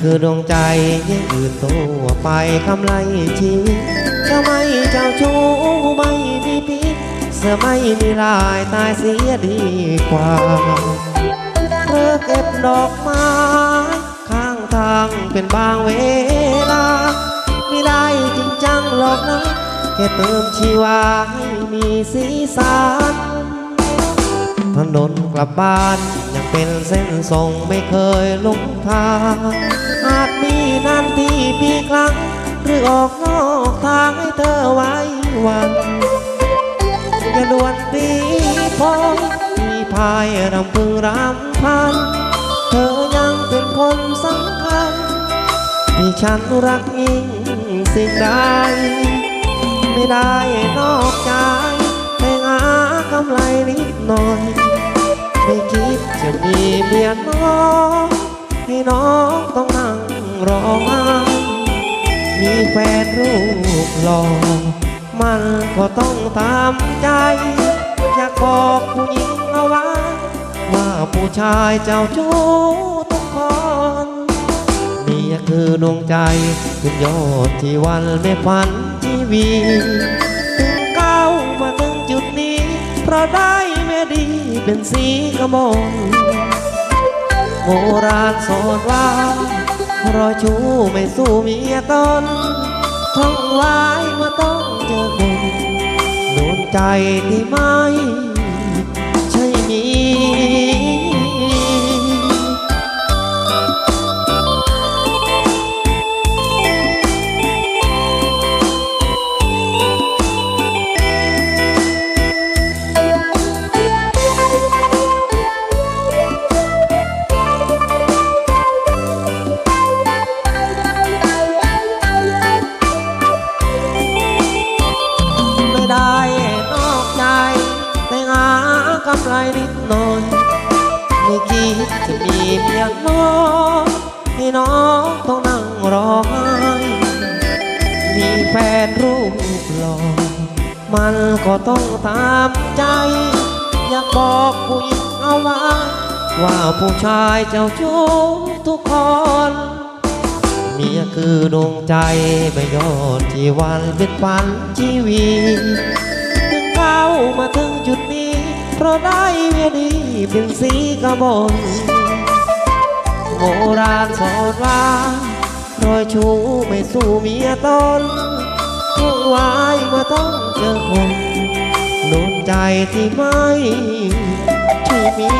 คือดวงใจยังอื่นตัวไปคำไล่ชีวิตเจ้าไม่เจ้าชู้ไม่มีพิษเสือไม่มีลายตายเสียดีกว่าเธอเก็บดอกไม้ข้างทางเป็นบางเวลา ไม่ได้จริงจังหรอกนะแค่เติมชีวาให้มีสีสันถนนกลับบ้าน เป็นเส้นทรงไม่เคยลงทางอาจมีนานที่ปีครั้ง หรือออกนอกทางให้เธอไว้วันอย่าด่วนตีพอที่พายรำพึงรำพัน เธอยังเป็นคนสำคัญ ที่ฉันรักยิ่งสิ่งใดไม่ได้นอกใจแต่หากำไรนิดหน่อย ไม่คิดจะมีเมียน้องให้น้องต้องนั่งรอมามีแฟนรูปหล่อมันก็ต้องตามใจ อยากบอกผู้หญิงเอาไว้ ว่าผู้ชายเจ้าชู้ทุกคนนี่คือดวงใจเป็นยอดที่วันไม่ฝันทีวี ถึงก้าวมาถึงจุดนี้เพราะได้ เป็นสีกระมนโบราณสอนว่ารอยชูไม่สู้เมียตนท่องไว้ว่าต้องเจอคนโดนใจที่ไม่ากำไรนิดหน่อยไม่คิดจะมีเพียงน้องให้น้องต้องนั่งร้องไห้มีแฟนรูปหล่อมันก็ต้องตามใจ อยากบอกผู้หญิงเอาไว้ว่าผู้ชายเจ้าชู้ทุกคนเมียคือดวงใจไม่ยอดที่วันเป็นฝันชีวีถึ ได้เมียดีเป็นสีกระบนโบราณสอนว่ารอยชูไม่สู้เมียตนทุกวายมาต้องเจอคนโดนใจที่ไม่ที่มี